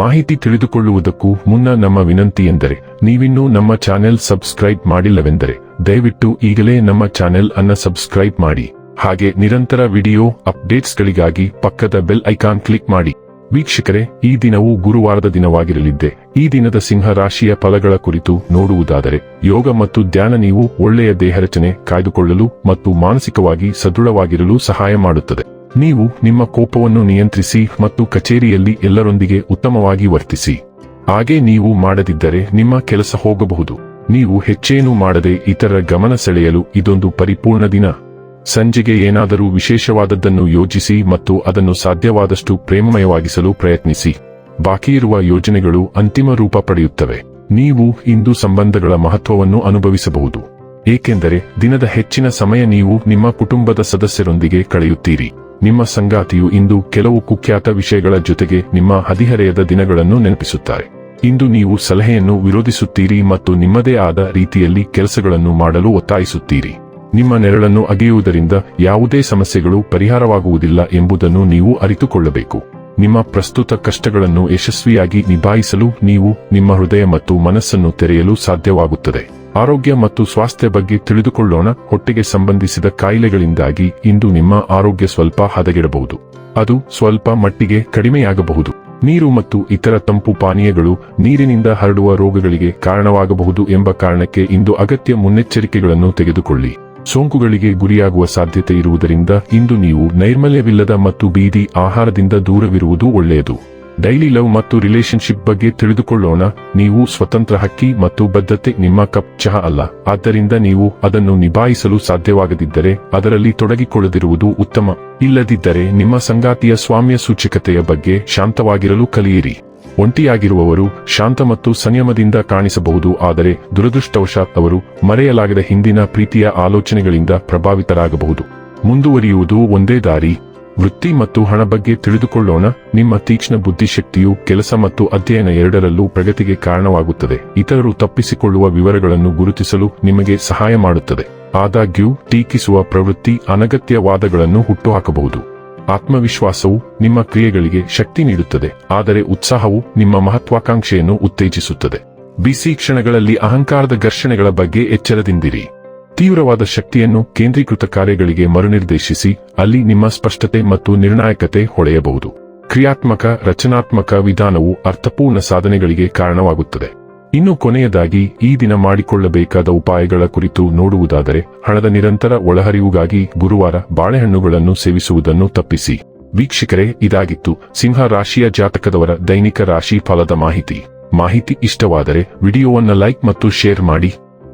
ಮಾಹಿತಿ ತಿಳಿದುಕೊಳ್ಳುವುದಕ್ಕೂ ಮುನ್ನ ನಮ್ಮ ವಿನಂತಿ ಎಂದರೆ, ನೀವಿನ್ನೂ ನಮ್ಮ ಚಾನೆಲ್ ಸಬ್ಸ್ಕ್ರೈಬ್ ಮಾಡಿಲ್ಲವೆಂದರೆ, ದಯವಿಟ್ಟು ಈಗಲೇ ನಮ್ಮ ಚಾನೆಲ್ ಅನ್ನ ಸಬ್ಸ್ಕ್ರೈಬ್ ಮಾಡಿ. ಹಾಗೆ ನಿರಂತರ ವಿಡಿಯೋ ಅಪ್ಡೇಟ್ಸ್ಗಳಿಗಾಗಿ ಪಕ್ಕದ ಬೆಲ್ ಐಕಾನ್ ಕ್ಲಿಕ್ ಮಾಡಿ. ವೀಕ್ಷಕರೇ, ಈ ದಿನವು ಗುರುವಾರದ ದಿನವಾಗಿರಲಿದ್ದೆ. ಈ ದಿನದ ಸಿಂಹ ರಾಶಿಯ ಫಲಗಳ ಕುರಿತು ನೋಡುವುದಾದರೆ, ಯೋಗ ಮತ್ತು ಧ್ಯಾನ ನೀವು ಒಳ್ಳೆಯ ದೇಹರಚನೆ ಕಾಯ್ದುಕೊಳ್ಳಲು ಮತ್ತು ಮಾನಸಿಕವಾಗಿ ಸದೃಢವಾಗಿರಲು ಸಹಾಯ ಮಾಡುತ್ತದೆ. ನೀವು ನಿಮ್ಮ ಕೋಪವನ್ನು ನಿಯಂತ್ರಿಸಿ ಮತ್ತು ಕಚೇರಿಯಲ್ಲಿ ಎಲ್ಲರೊಂದಿಗೆ ಉತ್ತಮವಾಗಿ ವರ್ತಿಸಿ. ಹಾಗೆ ನೀವು ಮಾಡದಿದ್ದರೆ ನಿಮ್ಮ ಕೆಲಸ ಹೋಗಬಹುದು. ನೀವು ಹೆಚ್ಚೇನೂ ಮಾಡದೆ ಇತರ ಗಮನ ಸೆಳೆಯಲು ಇದೊಂದು ಪರಿಪೂರ್ಣ ದಿನ. ಸಂಜೆಗೆ ಏನಾದರೂ ವಿಶೇಷವಾದದ್ದನ್ನು ಯೋಜಿಸಿ ಮತ್ತು ಅದನ್ನು ಸಾಧ್ಯವಾದಷ್ಟು ಪ್ರೇಮಮಯವಾಗಿಸಲು ಪ್ರಯತ್ನಿಸಿ. ಬಾಕಿಯಿರುವ ಯೋಜನೆಗಳು ಅಂತಿಮ ರೂಪ ಪಡೆಯುತ್ತವೆ. ನೀವು ಇಂದು ಸಂಬಂಧಗಳ ಮಹತ್ವವನ್ನು ಅನುಭವಿಸಬಹುದು. ಏಕೆಂದರೆ ದಿನದ ಹೆಚ್ಚಿನ ಸಮಯ ನೀವು ನಿಮ್ಮ ಕುಟುಂಬದ ಸದಸ್ಯರೊಂದಿಗೆ ಕಳೆಯುತ್ತೀರಿ. ನಿಮ್ಮ ಸಂಗಾತಿಯು ಇಂದು ಕೆಲವು ಕುಖ್ಯಾತ ವಿಷಯಗಳ ಜೊತೆಗೆ ನಿಮ್ಮ ಹದಿಹರೆಯದ ದಿನಗಳನ್ನು ನೆನಪಿಸುತ್ತಾರೆ. ಇಂದು ನೀವು ಸಲಹೆಯನ್ನು ವಿರೋಧಿಸುತ್ತೀರಿ ಮತ್ತು ನಿಮ್ಮದೇ ಆದ ರೀತಿಯಲ್ಲಿ ಕೆಲಸಗಳನ್ನು ಮಾಡಲು ಒತ್ತಾಯಿಸುತ್ತೀರಿ. ನಿಮ್ಮ ನೆರಳನ್ನು ಅಗೆಯುವುದರಿಂದ ಯಾವುದೇ ಸಮಸ್ಯೆಗಳು ಪರಿಹಾರವಾಗುವುದಿಲ್ಲ ಎಂಬುದನ್ನು ನೀವು ಅರಿತುಕೊಳ್ಳಬೇಕು. ನಿಮ್ಮ ಪ್ರಸ್ತುತ ಕಷ್ಟಗಳನ್ನು ಯಶಸ್ವಿಯಾಗಿ ನಿಭಾಯಿಸಲು ನೀವು ನಿಮ್ಮ ಹೃದಯ ಮತ್ತು ಮನಸ್ಸನ್ನು ತೆರೆಯಲು ಸಾಧ್ಯವಾಗುತ್ತದೆ. ಆರೋಗ್ಯ ಮತ್ತು ಸ್ವಾಸ್ಥ್ಯ ಬಗ್ಗೆ ತಿಳಿದುಕೊಳ್ಳೋಣ. ಹೊಟ್ಟೆಗೆ ಸಂಬಂಧಿಸಿದ ಕಾಯಿಲೆಗಳಿಂದಾಗಿ ಇಂದು ನಿಮ್ಮ ಆರೋಗ್ಯ ಸ್ವಲ್ಪ ಹದಗೆಡಬಹುದು. ಅದು ಸ್ವಲ್ಪ ಮಟ್ಟಿಗೆ ಕಡಿಮೆಯಾಗಬಹುದು. ನೀರು ಮತ್ತು ಇತರ ತಂಪು ಪಾನೀಯಗಳು ನೀರಿನಿಂದ ಹರಡುವ ರೋಗಗಳಿಗೆ ಕಾರಣವಾಗಬಹುದು ಎಂಬ ಕಾರಣಕ್ಕೆ ಇಂದು ಅಗತ್ಯ ಮುನ್ನೆಚ್ಚರಿಕೆಗಳನ್ನು ತೆಗೆದುಕೊಳ್ಳಿ. ಸೋಂಕುಗಳಿಗೆ ಗುರಿಯಾಗುವ ಸಾಧ್ಯತೆ ಇರುವುದರಿಂದ ಇಂದು ನೀವು ನೈರ್ಮಲ್ಯವಿಲ್ಲದ ಮತ್ತು ಬೀದಿ ಆಹಾರದಿಂದ ದೂರವಿರುವುದು ಒಳ್ಳೆಯದು. ಡೈಲಿ ಲವ್ ಮತ್ತು ರಿಲೇಶನ್ಶಿಪ್ ಬಗ್ಗೆ ತಿಳಿದುಕೊಳ್ಳೋಣ. ನೀವು ಸ್ವತಂತ್ರ ಹಕ್ಕಿ ಮತ್ತು ಬದ್ಧತೆ ನಿಮ್ಮ ಕಪ್ ಚಹಾ ಅಲ್ಲ. ಆದ್ದರಿಂದ ನೀವು ಅದನ್ನು ನಿಭಾಯಿಸಲು ಸಾಧ್ಯವಾಗದಿದ್ದರೆ ಅದರಲ್ಲಿ ತೊಡಗಿಕೊಳ್ಳದಿರುವುದು ಉತ್ತಮ. ಇಲ್ಲದಿದ್ದರೆ ನಿಮ್ಮ ಸಂಗಾತಿಯ ಸ್ವಾಮ್ಯ ಸೂಚಕತೆಯ ಬಗ್ಗೆ ಶಾಂತವಾಗಿರಲು ಕಲಿಯಿರಿ. ಒಂಟಿಯಾಗಿರುವವರು ಶಾಂತ ಮತ್ತು ಸಂಯಮದಿಂದ ಕಾಣಿಸಬಹುದು. ಆದರೆ ದುರದೃಷ್ಟವಶಾತ್ ಅವರು ಮರೆಯಲಾಗದ ಹಿಂದಿನ ಪ್ರೀತಿಯ ಆಲೋಚನೆಗಳಿಂದ ಪ್ರಭಾವಿತರಾಗಬಹುದು. ಮುಂದುವರಿಯುವುದು ಒಂದೇ ದಾರಿ. ವೃತ್ತಿ ಮತ್ತು ಹಣ ಬಗ್ಗೆ ತಿಳಿದುಕೊಳ್ಳೋಣ. ನಿಮ್ಮ ತೀಕ್ಷ್ಣ ಬುದ್ಧಿಶಕ್ತಿಯು ಕೆಲಸ ಮತ್ತು ಅಧ್ಯಯನ ಎರಡರಲ್ಲೂ ಪ್ರಗತಿಗೆ ಕಾರಣವಾಗುತ್ತದೆ. ಇತರರು ತಪ್ಪಿಸಿಕೊಳ್ಳುವ ವಿವರಗಳನ್ನು ಗುರುತಿಸಲು ನಿಮಗೆ ಸಹಾಯ ಮಾಡುತ್ತದೆ. ಆದಾಗ್ಯೂ, ಟೀಕಿಸುವ ಪ್ರವೃತ್ತಿ ಅನಗತ್ಯ ವಾದಗಳನ್ನು ಹುಟ್ಟುಹಾಕಬಹುದು. ಆತ್ಮವಿಶ್ವಾಸವು ನಿಮ್ಮ ಕ್ರಿಯೆಗಳಿಗೆ ಶಕ್ತಿ ನೀಡುತ್ತದೆ. ಆದರೆ ಉತ್ಸಾಹವು ನಿಮ್ಮ ಮಹತ್ವಾಕಾಂಕ್ಷೆಯನ್ನು ಉತ್ತೇಜಿಸುತ್ತದೆ. ಬಿಸಿ ಕ್ಷಣಗಳಲ್ಲಿ ಅಹಂಕಾರದ ಘರ್ಷಣೆಗಳ ಬಗ್ಗೆ ಎಚ್ಚರದಿಂದಿರಿ. ತೀವ್ರವಾದ ಶಕ್ತಿಯನ್ನು ಕೇಂದ್ರೀಕೃತ ಕಾರ್ಯಗಳಿಗೆ ಮರುನಿರ್ದೇಶಿಸಿ ಅಲ್ಲಿ ನಿಮ್ಮ ಸ್ಪಷ್ಟತೆ ಮತ್ತು ನಿರ್ಣಾಯಕತೆ ಹೊಳೆಯಬಹುದು. ಕ್ರಿಯಾತ್ಮಕ, ರಚನಾತ್ಮಕ ವಿಧಾನವು ಅರ್ಥಪೂರ್ಣ ಸಾಧನೆಗಳಿಗೆ ಕಾರಣವಾಗುತ್ತದೆ. ಇನ್ನು ಕೊನೆಯದಾಗಿ, ಈ ದಿನ ಮಾಡಿಕೊಳ್ಳಬೇಕಾದ ಉಪಾಯಗಳ ಕುರಿತು ನೋಡುವುದಾದರೆ, ಹಣದ ನಿರಂತರ ಒಳಹರಿವುಗಾಗಿ ಗುರುವಾರ ಬಾಳೆಹಣ್ಣುಗಳನ್ನು ಸೇವಿಸುವುದನ್ನು ತಪ್ಪಿಸಿ. ವೀಕ್ಷಕರೇ, ಇದಾಗಿತ್ತು ಸಿಂಹ ರಾಶಿಯ ಜಾತಕದವರ ದೈನಿಕ ರಾಶಿ ಫಲದ ಮಾಹಿತಿ. ಮಾಹಿತಿ ಇಷ್ಟವಾದರೆ ವಿಡಿಯೋವನ್ನು ಲೈಕ್ ಮತ್ತು ಶೇರ್ ಮಾಡಿ.